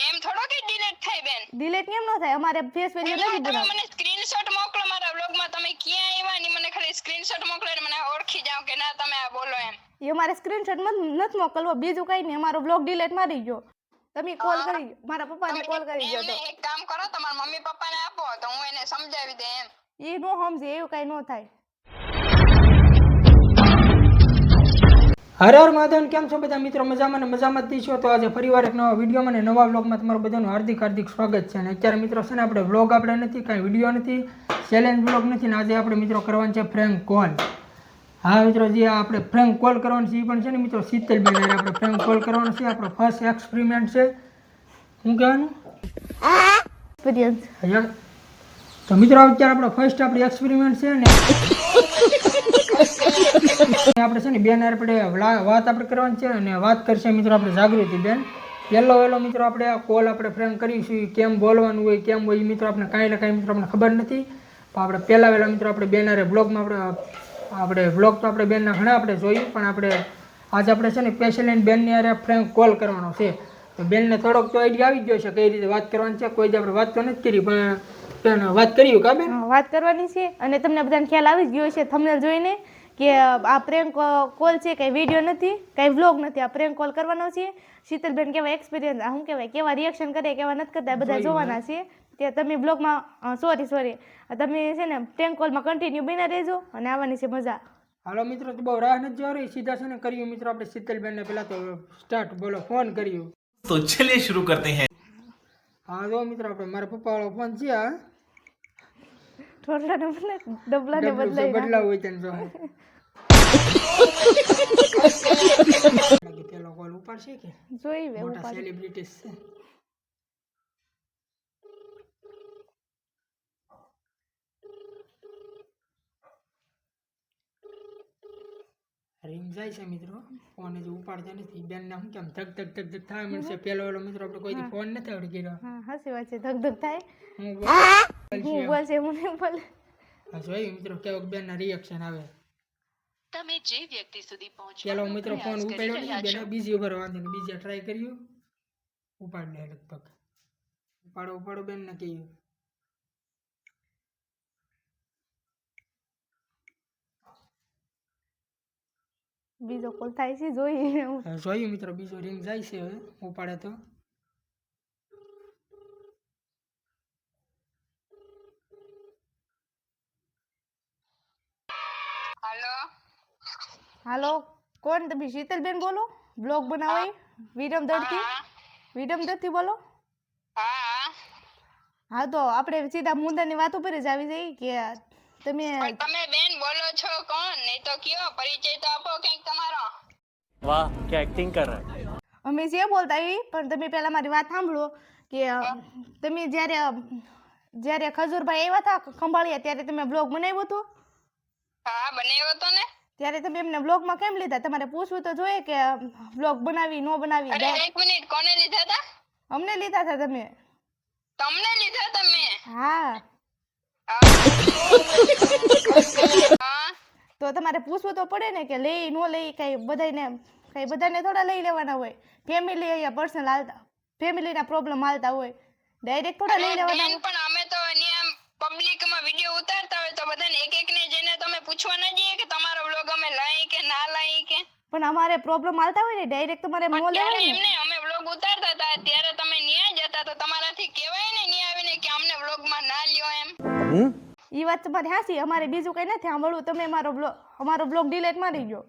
એમ થોડો કે ડિલીટ થાય બેન? ડિલીટ કેમ ન થાય? અમારે ફેસ વેલ્યુ નથી તમે મને સ્ક્રીનશોટ મોકલો મારા વ્લોગમાં તમે ક્યાં આવ્યા ને મને ખાલી સ્ક્રીનશોટ મોકલો મને ઓળખી જાવ કે ના તમે આ બોલો એમ. એ અમારે સ્ક્રીનશોટ નથી મોકલવો. બીજું કઈ નહીં. અમારો બ્લોગ ડિલીટ મારી ગયો. તમે કોલ કરી મારા પપ્પાને કોલ કરી ગયો તો. એક કામ કરો તમારા મમ્મી પપ્પાને આપો તો હું એને સમજાવી દે એમ. એ નો સમજે એવું કઈ ન થાય. હર હર માધવન કેમ છો બધા મિત્રો? મજામાં ને મજામાં જ છો? તો આજે ફરીવાર એક નવા વિડીયોમાં અને નવા વ્લોગમાં તમારું બધાનું હાર્દિક હાર્દિક સ્વાગત છે. અને અત્યારે મિત્રો છે ને આપણે વ્લોગ આપણે નથી કાંઈ વીડિયો નથી ચેલેન્જ વ્લોગ નથી ને આજે આપણે મિત્રો કરવાનું છે ફ્રેન્ક કોલ હા મિત્રો જે આપણે ફ્રેન્ક કોલ કરવાનું છે એ પણ છે ને મિત્રો શીતલબેન હારે આપણે ફ્રેન્ક કોલ કરવાનો છે. આપણો ફર્સ્ટ એક્સપેરિમેન્ટ છે. શું કહેવાનું? તો મિત્રો અત્યારે આપણો ફર્સ્ટ આપણી એક્સપેરિમેન્ટ છે ને. આપણે છે ને બેન આપણે વાત આપણે કરવાની છે અને વાત કરશે મિત્રો આપણે જાગૃતિ બેન. પહેલો વહેલો મિત્રો, આપણે કોલ આપણે ફ્રેન્ક કરીશું કેમ બોલવાનું હોય, કેમ હોય મિત્રો આપણે કાંઈ ને કાંઈ મિત્રો આપણને ખબર નથી. પણ આપણે પહેલાં વહેલા મિત્રો આપણે બેન હારે બ્લોગમાં આપણે આપણે બ્લોગ તો આપણે બેનના ઘણા આપણે જોયું, પણ આપણે આજે આપણે છે ને સ્પેશિયલ બેનની યારે ફ્રેન્ક કોલ કરવાનો છે. તો બેનને થોડોક તો આઈડિયા આવી ગયો છે કઈ રીતે વાત કરવાની છે, કોઈ જ આપણે વાત તો નથી કરી, પણ વાત કરીએ કા બેન? વાત કરવાની છે. અને તમને બધાને ખ્યાલ આવી જ ગયો છે થંબનેલ જોઈને કે આ પ્રેન્ક કોલ છે કંઈ વીડિયો નથી કંઈ વ્લોગ નથી આ પ્રેન્ક કોલ કરવાનો છે. શીતલબેન કેવા એક્સપિરિયન્સ શું કહેવાય કેવા રિએક્શન કરે કેવા નથી કરતા બધા જોવાના છે. તે તમે બ્લોગમાં સોરી સોરી તમે છે ને પ્રેન્ક કોલમાં કન્ટિન્યુ બની રહેજો અને આવવાની છે મજા. હાલો મિત્રો તો બહુ રાહ નથી રહી સીધા છે ને કર્યું મિત્રો આપણે શીતલબેનને પહેલાં તો સ્ટાર્ટ બોલો ફોન કર્યો. તો ચલે શરૂ કરતે હૈ. હા જો મિત્રો આપણે મારા પપ્પા વાળો ફોન છે હા. ઠોરલાને બદલે ડબલાને બદલે બદલાવ હોય તેને જો પેલો કોલ ઉપાડશે કે? જોઈ વે મોટા ઉપાડી. સેલિબ્રિટીઝ છે. રિંગ જાય છે મિત્રો. ફોન હજી ઉપાડતા નથી. બેન ને કેમ ધક ધક ધક ધક થાય? મળશે પેલો પેલો મિત્રો આપણે કોઈ ફોન નથી આવડી ગયો હા સાચી વાત છે. ધક ધક થાય? હું છે. નહીં બોલે જોઈ મિત્રો કેવોક બેન ના રિએક્શન આવે. તમે જે વ્યક્તિ સુધી પહોંચો પેલો મિત્રો ફોન ઉપાડ્યો નથી બેન બીજી ઉપર વાંધો નહીં બીજા ટ્રાય કર્યું. ઉપાડ લે લગભગ. ઉપાડો ઉપાડો બેન ને કહ્યું બીજો કોલ થાય છે જોઈ જોયું મિત્રો બીજો રિંગ જાય છે હવે ઉપાડે તો. હાલો. હાલો કોણ તમે? શીતલબેન બોલો. બ્લોગ બનાવાય? વિરમ દળથી બોલો. હા. તો આપણે સીધા મુદ્દાની વાત ઉપર જ આવી જઈએ કે તમે તમે બેન બોલો છો કોણ? નહીં તો કયો? પરિચય તો આપો કંઈક તમારો. વાહ કે એક્ટિંગ કર રહા અમે જે બોલતા એ પણ તમે પહેલા મારી વાત સાંભળો કે તમે જ્યારે જ્યારે ખજૂરભાઈ આવ્યા હતા ખંભાળિયા ત્યારે તમે બ્લોગ બનાવ્યો હતો? હા બનાવ્યો તો ને? ત્યારે તમે એમને બ્લોગમાં કેમ લીધા? તમારે પૂછવું તો જોઈએ કે બ્લોગ બનાવી નો બનાવી અરે એક મિનિટ કોને લીધા હતા અમને લીધા હતા તમે. તમને લીધા તમે? હા. તો તમારે પૂછવું તો પડે ને કે લઈ નો લઈ કઈ બધાને કઈ બધાને થોડા લઈ લેવાના હોય. ફેમિલી અહીંયા પર્સનલ હાલતા ફેમિલીના પ્રોબ્લેમ હાલતા હોય. ડાયરેક્ટ થોડા લઈ લેવાના પણ પણ અમારે પ્રોબ્લેમ આવતા હોય ને ડાયરેક્ટ તમારે ન ત્યારે લેવાય ને. એમને? અમે વ્લોગ ઉતારતા હતા ત્યારે તમે ન્યાય જતા તો તમારાથી કહેવાય ને ન્યાય આવીને કે અમને વ્લોગમાં ના લ્યો એમ. એ વાત તમારી હાસી અમારે બીજું કઈ નથી સાંભળવું તમે અમારો બ્લોગ અમારો બ્લોગ ડિલીટ મારી ગયો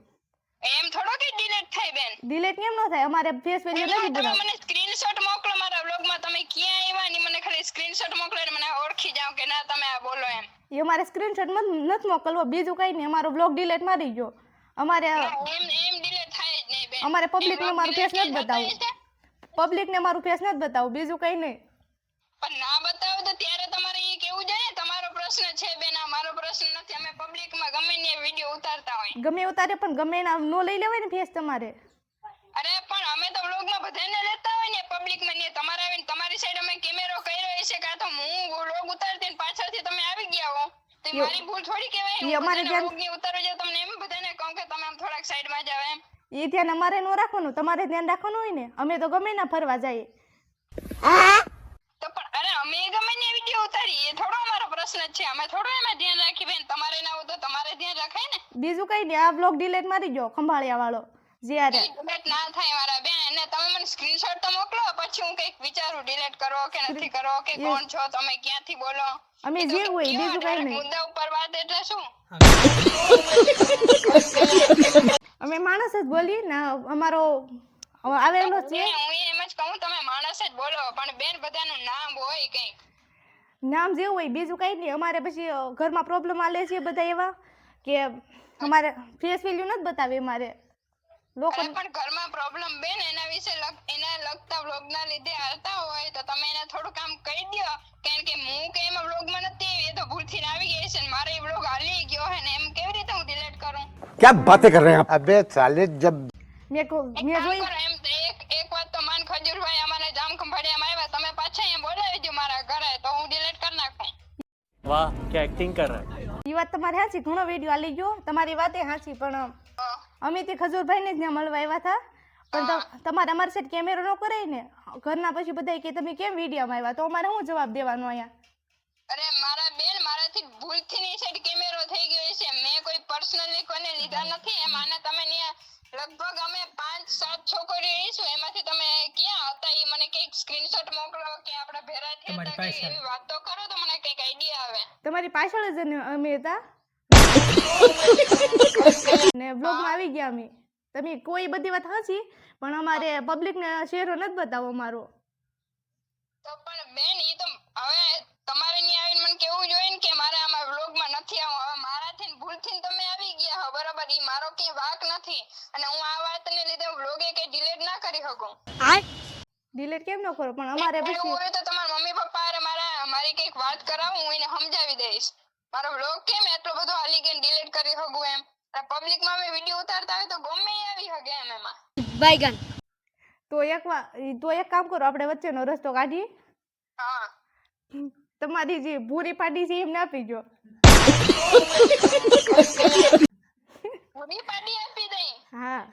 એમ થોડો કે ડિલીટ થાય બેન? ડિલીટ કેમ ન થાય? અમારે ફેસ વેલ્યુ નથી તમે બનાવ મને સ્ક્રીનશોટ મોકલો મારા વ્લોગમાં તમે ક્યાં આવ્યા ને મને ખાલી સ્ક્રીનશોટ મોકલો એટલે મને ઓળખી જાવ કે ના તમે આ બોલો એમ. એ અમારે સ્ક્રીનશોટ નથી મોકલવો બીજું કઈ નહીં અમારો બ્લોગ ડિલીટ મારી ગયો અમારે એમ એમ ડિલીટ થાય જ નહીં બેન અમારે પબ્લિક ને મારું ફેસ નથી બતાવવું. પબ્લિક ને મારું ફેસ નથી બતાવું બીજું કઈ નહીં. પણ ના બતાવો તો ત્યારે તમારે એ કેવું જોઈએ તમારો પ્રશ્ન છે બેન મારો પ્રશ્ન નથી. અમે પબ્લિકમાં ગમે ને વિડિયો ઉતારતા હોય. ગમે ઉતારે પણ ગમે ના નો લઈ લેવાય ને ફેસ તમારે. અરે પણ અમે તો વ્લોગમાં બધાને લેતા હોય ને પબ્લિકમાં ને. તમારે આવીને તમારી સાઈડ અમે કેમેરો કર્યો છે કા તો હું વ્લોગ ઉતારતી ને પાછળથી તમે આવી ગયા હો. તો મારી ભૂલ થોડી એ કહેવાય અમારે ધ્યાન- ઉતારો જો તમને એમ બધાને કહું કે તમે આમ થોડાક સાઈડમાં જાવ એ ધ્યાન અમારે ન રાખવાનું તમારે ધ્યાન રાખવાનું હોય ને? અમે તો ગમે ના ફરવા જઈએ. તો પણ અરે અમે ગમે ને વિડિયો ઉતારી એ થોડો અમારો પ્રશ્ન છે. અમે થોડો એમાં ધ્યાન રાખી બેન. તમારે ના હોય તો તમારે ધ્યાન રખાય ને? બીજું કઈ નહીં આ બ્લોગ ડિલીટ મારી ગયો ખંભાળિયા વાળો જ્યારે ડિલેટ ના થાય મારા બેન. અને તમે મને સ્ક્રીનશોટ તો મોકલો પછી હું કંઈક વિચારું ડિલીટ કરો કે નથી કરો કે કોણ છો તમે ક્યાંથી બોલો? અમે જે હોય બીજું કંઈ નહીં. મુદ્દા ઉપર વાત એટલે શું? અમે માણસ જ બોલી ને અમારો આવેલો છે. હું એમ જ કહું તમે માણસ જ બોલો પણ બેન બધાનું નામ હોય કઈ નામ જેવું હોય બીજું કંઈ નહીં. અમારે પછી ઘરમાં પ્રોબ્લેમ આલે છે બધા એવા કે અમારે ફેસ વેલ્યુ નથી બતાવી અમારે. લોકો પણ ઘરમાં પ્રોબ્લેમ બેન એના વિશે એના લગતા વ્લોગ ના લીધે આવતા હોય તો તમે એને થોડું કામ કહી દો કારણ કે હું કે એમાં વ્લોગમાં નથી એ તો ભૂલથી આવી ગઈ છે મારે વ્લોગ હાલી ગયો હે ને એમ કેવી રીતે હું ડિલીટ કરું? ક્યાં બાતે કર રહે આપ અબે સાલે જબ મે કો મે જોઈ એમ એક એક વાત તો માન ખજૂરભાઈ અમારે જામ ખંભાળિયા માં આવ્યા તમે પાછા એમ બોલાવી દો મારા ઘરે તો હું ડિલીટ કરી નાખું. વાહ કે એક્ટિંગ કર રહે? એ વાત તમારે હાચી ઘણો વિડિયો આલી ગયો. તમારી વાતે હાચી પણ અમે તે ખજૂરભાઈને જ ત્યાં મળવા આવ્યા હતા. પણ તમારે અમારી સાઈડ કેમેરો ન કરાય ને? ઘરના પછી બધા કે તમે કેમ વિડીયોમાં આવ્યા? તો અમારે શું જવાબ દેવાનો અહીંયા? અરે મારા બેન મારાથી ભૂલથી ની સાઈડ કેમેરો થઈ ગયો છે મેં કોઈ પર્સનલી કોને લીધા નથી. એમ આને તમે લગભગ અમે પાંચ સાત છોકરીઓ રહીશું એમાંથી તમે ક્યાં હતા? એ મને કંઈક સ્ક્રીનશોટ મોકલો કે આપણે ભેરા થયા હતા કે એવી વાત તો કરો તો મને કંઈક આઈડિયા આવે. તમારી પાછળ જ અમે હતા. ને બ્લોગમાં આવી ગયા અમે. તમે કોઈ બધી વાત હાચી પણ અમારે પબ્લિકને શેરો નથી બતાવો અમારો. તો પણ બેન ઈ તો હવે તમારે ની આવીને મને કેવું જોઈએ ને કે મારે આમાં વ્લોગમાં નથી આવું. હવે મારાથી ને ભૂલથી તમે આવી ગયા હો બરાબર? ઈ મારો કે વાંક નથી. અને હું આ વાતને લીધે વ્લોગે કઈ ડિલીટ ના કરી શકું. ડિલીટ કેમ ન કરો? પણ અમારે પછી હોય તો તમારા મમ્મી પપ્પા મારા મારી કંઈક વાત કરાવું હું એને સમજાવી દઈશ. મારો બ્લોગ કેમ એટલો બધો હાલી ગયો ડિલીટ કરી શકું એમ? પબ્લિકમાં મે વિડિયો ઉતારતા હોય તો ગમે આવી શકે એમ એમાં. તો એક તો એક કામ કરો આપણે વચ્ચેનો રસ્તો કાઢી હા. તમારી જે ભૂરી પાડી છે એમને આપી જો પૂરી પાડી આપી દઈ? હા.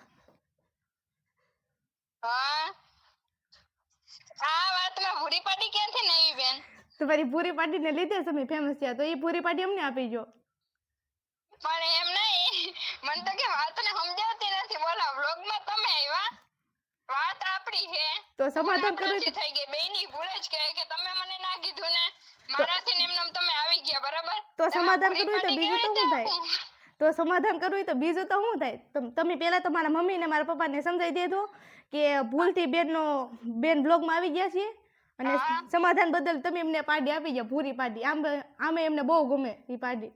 હા. આ વાતમાં પૂરી પાડી ક્યાંથી નહીં બેન? તમારી પૂરી પાર્ટી ને લીધે તમે ફેમસ થયા. તો એ પૂરી પાર્ટી અમને આપી જો પણ એમ નહીં મને તો કે વાતને સમજાવતી નથી. બોલો વ્લોગમાં તમે આવ્યા? વાત આપડી છે. તો સમાધાન કરો થઈ ગઈ. બેની ભૂલ જ કહે કે તમે મને ના કીધું ને. મારાથી ને એમને એમ તમે આવી ગયા બરાબર? તો સમાધાન કરવું તો બીજું તો શું થાય? તો સમાધાન કરવું તો બીજું તો શું થાય? તમે પહેલા તમારા મમ્મી ને મારા પપ્પાને સમજાવી દેજો કે ભૂલથી બેનનો બેન બ્લોગમાં આવી ગયા છે અને સમાધાન બદલ તમે એમને પાડી આપી ગયા પૂરી પાડી. આમ આમે એમને બહુ ગમે એ પાડી.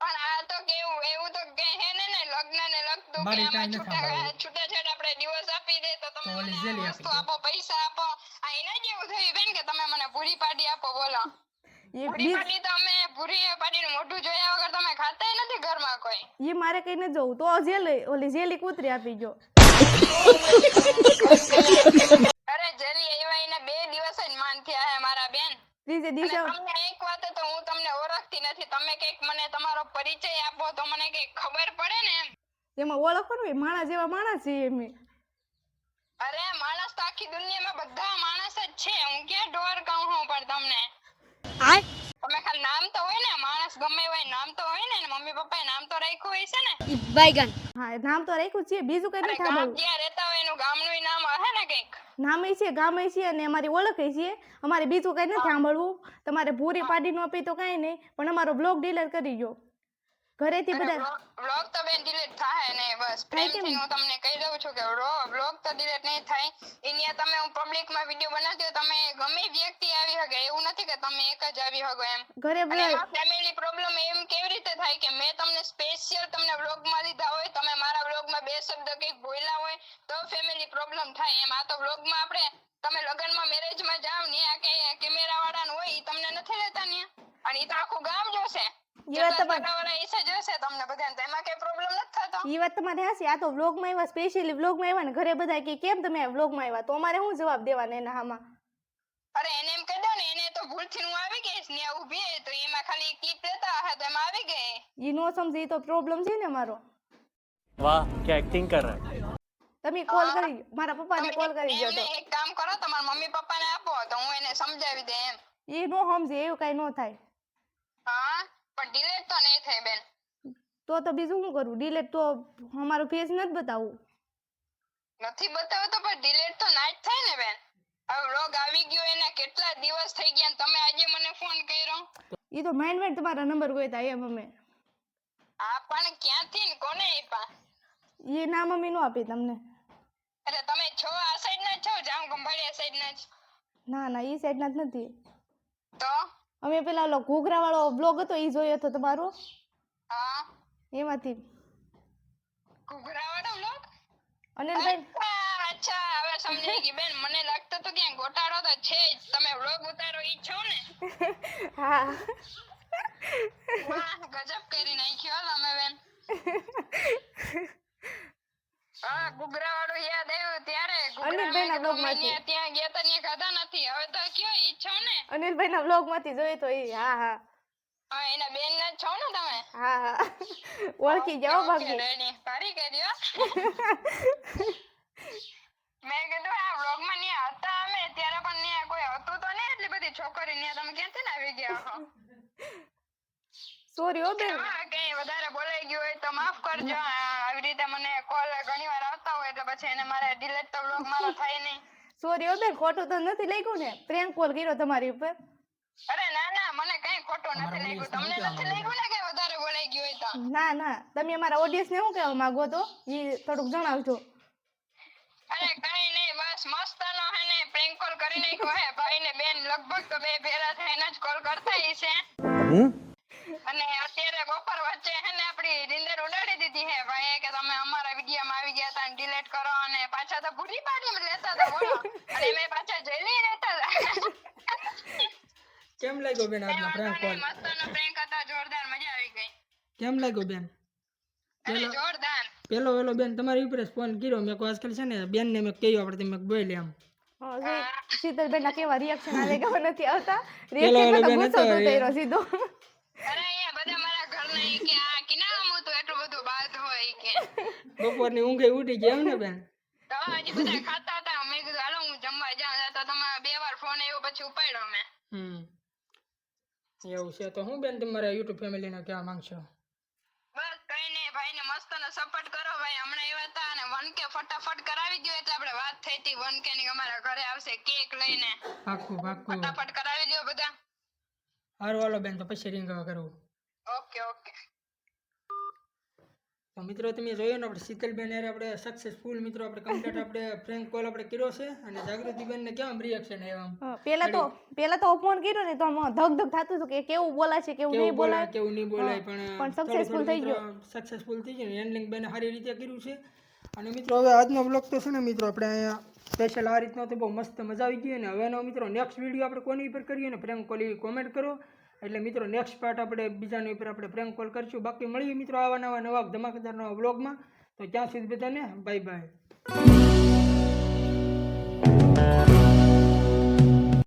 પણ આ તો કેવું એવું તો કે હે ને ને લગ્ન ને લગતું કે આમાં કાંઈ છૂટા સાંભળવું. આપણે divorce આપી દે તો તમે મને જેલી આ આપી વસ્તુ આપો પૈસા આપો. આ એના જેવું થયું બેન કે તમે મને પૂરી પાડી આપો બોલો. એ પૂરી પાડી તો અમે પૂરી પાડીનું મોઢું જોયા વગર તમે ખાતાય નથી ઘરમાં કોઈ. એ મારે કઈ ન જવું. તો જેલી ઓલી જેલી કૂતરી આપી જો અરે જલ્દી આવ્યા એના બે દિવસ જ માન થયા હે મારા બેન. ત્રીજે દિવસે તમને એક વાત તો હું તમને ઓળખતી નથી. તમે કંઈક મને તમારો પરિચય આપો તો મને કંઈક ખબર પડે ને એમ. એમાં ઓળખવાનું હોય માણસ જેવા માણસ છે એમ અરે માણસ તો આખી દુનિયામાં બધા માણસ જ છે. હું ક્યાં ઢોર કહું છું પણ તમને? નામ તો હોય ને માણસ ગમે હોય નામ તો હોય ને મમ્મી પપ્પાએ નામ તો રાખ્યું હોય છે ને. હા નામ તો રાખ્યું છે બીજું કઈ નથી ગામ જ્યાં રહેતા હોય એનું ગામનું નામ હે ને કંઈક? નામે છે ગામે છે અને અમારી ઓળખ છે. અમારે બીજું કઈ નથી સાંભળવું. તમારે ભૂરી નો આપી તો કાંઈ નહીં પણ અમારો બ્લોગ ડીલર કરી દો ઘરેથી બધા વ્લોગ તો બેન ડિલીટ થાય ને બસ. પ્રેમથી હું તમને કહી દઉં છું કે વ્લોગ તો ડિલીટ નહીં થાય. એની તમે હું પબ્લિકમાં વીડિયો બનાવતી તમે ગમે વ્યક્તિ આવી શકે એવું નથી કે તમે એક જ આવી શકો એમ. ઘરે ફેમિલી પ્રોબ્લેમ એમ કેવી રીતે થાય કે મેં તમને સ્પેશિયલ તમને વ્લોગમાં લીધા હોય તમે મારા વ્લોગમાં બે શબ્દ કંઈક બોલ્યા હોય તો ફેમિલી પ્રોબ્લેમ થાય એમ. આ તો વ્લોગમાં આપણે તમે લગ્નમાં મેરેજમાં જાવ ને આ કે કેમેરા વાળા હોય ઈ તમને નથી લેતા ને અને એ તો આખું ગામ જોશે. ઘરે બધા કે કેમ તમે વ્લોગમાં આવ્યા? તો અમારે શું જવાબ દેવાનો એના હામાં અરે એને એમ કહી દો ને એને તો ભૂલથી હું આવી ગઈ ને ઊભી હે તો એમાં ખાલી ક્લિપ લેતા હા તો એમાં આવી ગઈ. ઈ નો સમજી તો પ્રોબ્લેમ છે ને મારો વાહ કે એક્ટિંગ કર રહા તમે કોલ કરી મારા પપ્પાને કોલ કરી દો તો. એક કામ કરો તમારા મમ્મી પપ્પા ને આપો તો હું એને સમજાવી દે એમ. ઈ નો સમજે એવું કઈ નો થાય. હા? પણ ડિલેટ તો નહીં થાય બેન. તો તો બીજું શું કરું? ડિલેટ તો અમારું ફેસ નથી બતાવવું નથી બતાવો તો પણ ડિલેટ તો ના જ થાય ને બેન. હવે રોગ આવી ગયો એના કેટલા દિવસ થઈ ગયા તમે આજે મને ફોન કર્યો? એ તો માઇન્ડ માઇન્ડ તમારા નંબર ગોયતા એમ અમે આ પણ ક્યાંથી ને કોને આપ્યા? એ ના મમ્મી નો આપી તમને. એટલે તમે છો આ સાઈડ ના છો જામ ગંભાળિયા સાઈડ ના ના ના એ સાઈડના જ નથી. તો? અમે પેલા ઓલો ઘોઘરા વાળો બ્લોગ હતો એ જોયો હતો તમારો? હા. એમાંથી. ઘૂઘરાવાળો બ્લોગ અનિલભાઈ? અચ્છા અચ્છા હવે સમજાઈ ગઈ. બેન મને લાગતું તો ક્યાંક ગોટાળો તો છે જ. તમે વ્લોગ ઉતારો ઈ છો ને? હા. ગજબ કરી નાખ્યો તમે બેન. હા ગુગરા વાળું યાદ આવ્યું ત્યારે. બ્લોગમાંથી. ત્યાં ગયા તા ત્યાં ખાધા નથી. હવે તો કયો ઈ છો ને? બ્લોગમાંથી જોઈ તો એ હા હા. હા એના બેન ના છો ને તમે? હા હા. ઓળખી જાઓ બાકી રેડી. સારી કરી મેં કીધું આ બ્લોગમાં ન્યા હતા અમે ત્યારે પણ ન્યા કોઈ હતું તો નહીં એટલી બધી છોકરી ન્યા તમે ક્યાંથી ને આવી ગયા હો? સોરી હો બેન. કઈ વધારે બોલાઈ ગયું હોય તો માફ કરજો. આવી રીતે મને કોલ ઘણી વાર આવતા હોય એટલે પછી એને મારે ડિલેટ તો બ્લોગ મારો થાય નહીં. સોરી હો બેન ખોટું તો નથી લાગ્યું ને. પ્રેન્ક કોલ કર્યો તમારી ઉપર. અરે ના ના મને કઈ ખોટું નથી લાગ્યું તમને નથી લાગ્યું ને કે વધારે બોલાઈ ગયું હોય તો? ના ના તમે અમારા ઓડિયન્સને શું કહેવા માંગો તો? એ થોડુંક જણાવજો. અરે કઈ નહીં બસ મસ્તનો હે ને પ્રેન્ક કોલ કરી નાખ્યો હે. ભાઈ ને બેન લગભગ તો બે ભેરા થઈને જ કોલ કરતા ઈ છે. અને અત્યારે બપોર વચ્ચે હે ને આપડી રીંદર ઉડાડી દીધી હે ભાઈ કે તમે અમારા વીડિયો માં આવી ગયા તા ડિલીટ કરો અને પાછા તો પૂરી પાડી લેતા તો બોલો અને મેં પાછા જઈ રહેતા હતા કેમ લાગ્યો બેન આજનો પ્રેન્ક કોલ મસ્તનો પ્રેન્ક હતા જોરદાર મજા આવી ગઈ. કેમ લાગ્યો બેન? જોરદાર. પેલો પેલો બેન તમારી ઉપર ફોન કર્યો. મેં કહું આજકાલ છે ને બેનને મેં કહ્યું આપણે તમે બોલી એમ. શીતલ બેન ના કેવા રિએક્શન આવે કે હવે નથી આવતા? રિએક્શન તો ગુસ્સો હતો તો થઈ રહ્યો સીધો. અરે અહીંયા બધા મારા ઘરના કે આ કિનારામાં તો એટલું બધું બાદ હોય કે કે. બપોરની ઊંઘે ઉઠી ગયા એમ ને બેન? તો આજે બધા ખાતા હતા. મેં કીધું હાલો હું જમવા જાઉં. તો તમારે બે વાર ફોન આવ્યો પછી ઉપાડ્યો મેં. એવું છે. તો હું બેન તમારા યુટ્યુબ ફેમિલીને કહેવા માંગશો? બસ કઈ નહીં ભાઈ ને મસ્ત નો સપોર્ટ કરો ભાઈ. હમણાં એવા હતા અને વન કે ફટાફટ કરાવી દો એટલે આપણે વાત થઈ હતી. વન કે ની અમારા ઘરે આવશે કેક લઈને. પાકું પાકું ફટાફટ કરાવી દો બધા. સારું હાલો બેન તો પછી રિંગ કરવું ઓકે ઓકે. તો મિત્રો તમે જોયો ને આપણે શીતલબેન યારે આપણે સક્સેસફુલ મિત્રો આપણે કમ્પ્લીટ આપણે ફ્રેન્ક કોલ આપણે કર્યો છે અને જાગૃતિબેનને કેમ રિએક્શન આવ્યા પેલા તો પેલા તો ફોન કર્યો ને તો આમ ધક ધક થતું હતું કે કેવું બોલાય છે કેવું નહીં બોલાય કેવું નહીં બોલાય પણ પણ successful થઈ ગયો. સક્સેસફુલ થઈ ગયો હેન્ડલિંગ બેન સારી રીતે કર્યું છે. અને મિત્રો હવે આજનો બ્લોગ તો છે ને મિત્રો આપણે અહીંયા સ્પેશિયલ આ રીતનો તો બહુ મસ્ત મજા આવી ગઈ અને હવેનો મિત્રો નેક્સ્ટ વીડિયો આપણે કોની ઉપર કરીએ ને પ્રેન્ક કોલ એવી કોમેન્ટ કરો. એટલે મિત્રો નેક્સ્ટ પાર્ટ આપણે બીજાની ઉપર આપણે પ્રેમ કોલ કરીશું. બાકી મળીએ મિત્રો આવા નવા નવા ધમાકેદાર નવા બ્લોગમાં તો ત્યાં સુધી બધાને બાય બાય